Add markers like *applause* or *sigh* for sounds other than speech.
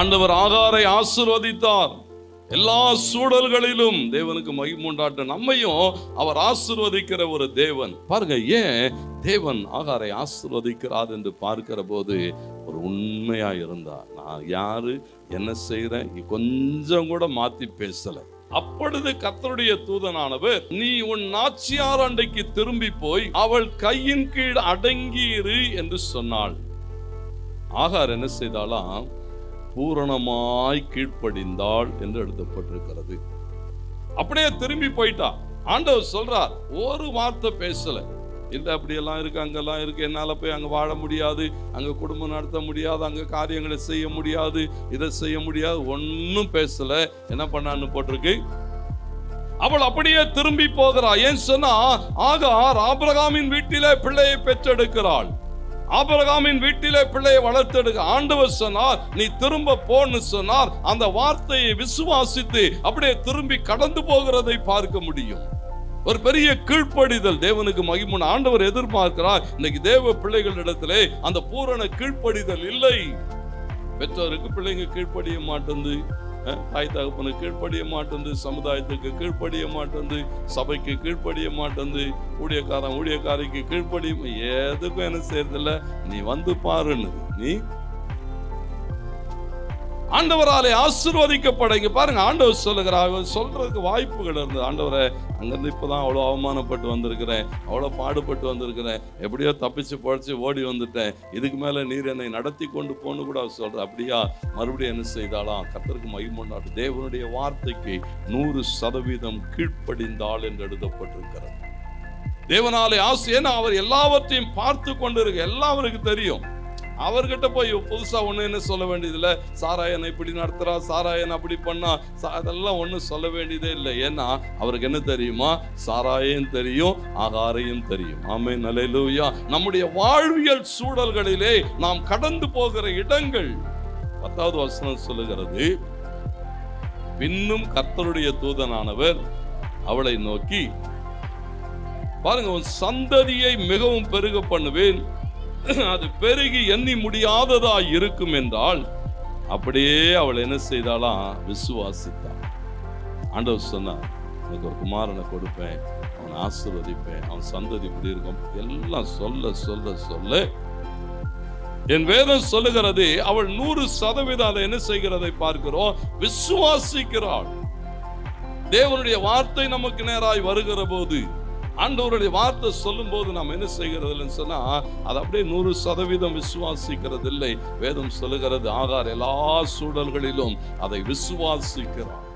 ஆண்டவர் ஆகாரை ஆசிர்வதித்தார். எல்லா சூழல்களிலும் தேவனுக்கு மகிமுண்டாட்ட நம்மையும் அவர் ஆசிர்வதிக்கிற ஒரு தேவன். பாருங்க ஏன் தேவன் ஆகாரை ஆசிர்வதிக்கிறார் என்று பார்க்கிற போது ஒரு உண்மையா இருந்தா நான் யாரு என்ன செய்யறேன் கொஞ்சம் கூட மாத்தி பேசல. அப்பொழுது கத்தருடைய தூதனானவர் நீ உன் நாச்சியார் அண்டைக்கு திரும்பி போய் அவள் கையின் கீழ் அடங்கியிரு என்று சொன்னாள். ஆகார் என்ன செய்தாலாம் பூரணமாய் கீழ்ப்படிந்தாள் என்று எழுதப்பட்டிருக்கிறது. அப்படியே திரும்பி போயிட்டா. ஆண்டவர் சொல்றார் ஒரு வார்த்தை பேசல. இல்ல அப்படியெல்லாம் இருக்கு அங்கெல்லாம் இருக்கு. என்னால போய் அங்க வாழ முடியாது. அங்க குடும்பம் நடத்த முடியாது. அங்க காரியங்களை செய்ய முடியாது. இதை செய்ய முடியாது. ஒன்னும் பேசல. என்ன பண்ணான்னு போட்டிருக்கு. அவள் அப்படியே திரும்பி போகிறாள் ஏன் சொன்னா ஆகார் ஆபிரகாமின் வீட்டிலே பிள்ளையை பெற்றெடுக்கிறாள். ஆபரகாமின் வீட்டிலே பிள்ளையை வளர்த்தெடுக்க ஆண்டவர் சொன்னார் நீ திரும்ப போன்னு சொன்னார். அந்த வார்த்தையை விசுவாசித்து அப்படியே திரும்பி கடந்து போகிறதை பார்க்க முடியும். ஒரு பெரிய கீழ்ப்படிதல் தேவனுக்கு மகிமுன் ஆண்டவர் எதிர்பார்க்கிறார். இன்னைக்கு தேவ பிள்ளைகளிடத்திலே அந்த பூரண கீழ்ப்படிதல் இல்லை. பெற்றோருக்கு பிள்ளைங்க கீழ்ப்படிய மாட்டேங்குது தாய் தகப்பனுக்கு கீழ்ப்படிய மாட்டேந்து சமுதாயத்துக்கு கீழ்ப்படிய மாட்டேந்து சபைக்கு கீழ்ப்படிய மாட்டேந்து ஊழியக்காரன் ஊழியக்காரிக்கு கீழ்ப்படிய எதுக்கும் என்ன செய்யறதில்ல நீ வந்து பாருன்னு நீ ஆண்டவராலே ஆசிர்வதிக்கப்பட இங்கே பாருங்க ஆண்டவர் சொல்லுகிறார் அவர் சொல்றதுக்கு வாய்ப்புகள் இருந்தது. ஆண்டவரை அங்கேருந்து இப்போ தான் அவ்வளோ அவமானப்பட்டு வந்திருக்கிறேன் அவ்வளோ பாடுபட்டு வந்திருக்கிறேன். எப்படியோ தப்பிச்சு பழச்சி ஓடி வந்துட்டேன். இதுக்கு மேலே நீர் என்னை நடத்தி கொண்டு போன்னு கூட அவர் சொல்ற அப்படியா? மறுபடியும் என்ன செய்தாலாம்? கத்தருக்கு மகிமண்டாட்டு தேவனுடைய வார்த்தைக்கு நூறு சதவீதம் கீழ்ப்படிந்தாள் என்று எழுதப்பட்டிருக்கிறது. தேவனாலே ஆசை ஏன்னா அவர் எல்லாவற்றையும் பார்த்து கொண்டிருக்க எல்லாம் தெரியும். அவர்கிட்ட போய் புதுசா ஒண்ணு என்ன சொல்ல வேண்டியதில்ல? சாராயனை இப்படி நடத்துறா சாராயன் அப்படி பண்ணா. அதெல்லாம் ஒண்ணும் சொல்ல வேண்டியதே இல்லை. ஏன்னா அவருக்கு என்ன தெரியுமா? சாராயம் தெரியும் ஆகாரையும் தெரியும். ஆமே நலையிலூயா நம்முடைய வாழ்வியல் சூழல்களிலே நாம் கடந்து போகிற இடங்கள். பத்தாவது வசனம் சொல்லுகிறது பின்னும் கர்த்தருடைய தூதனானவர் அவளை நோக்கி பாருங்க உன் சந்ததியை மிகவும் பெருக பண்ணுவேன். *clears throat* அது பெருகி எண்ணி முடியாததா இருக்கும் என்றால் அப்படியே அவள் என்ன செய்தாலாம் விசுவாசித்தாள். ஆண்டவர் சொன்னார் எனக்கு ஒரு குமாரனை கொடுப்பேன் அவனை ஆசிர்வதிப்பேன் அவன் சந்ததி இப்படி இருக்கும். எல்லாம் சொல்ல சொல்ல சொல்ல என் வேதம் சொல்லுகிறது அவள் நூறு சதவீதம் அதை என்ன செய்கிறதை பார்க்கிறோம். விசுவாசிக்கிறாள். தேவனுடைய வார்த்தை நமக்கு நேராய் வருகிற போது ஆண்டவருடைய வார்த்தை சொல்லும் போது நாம் என்ன செய்கிறதுன்னு சொன்னா அது அப்படியே நூறு சதவீதம் விசுவாசிக்கிறது இல்லை வேதம் சொல்லுகிறது ஆகார் எல்லா சூழல்களிலும் அதை விசுவாசிக்கிறார்.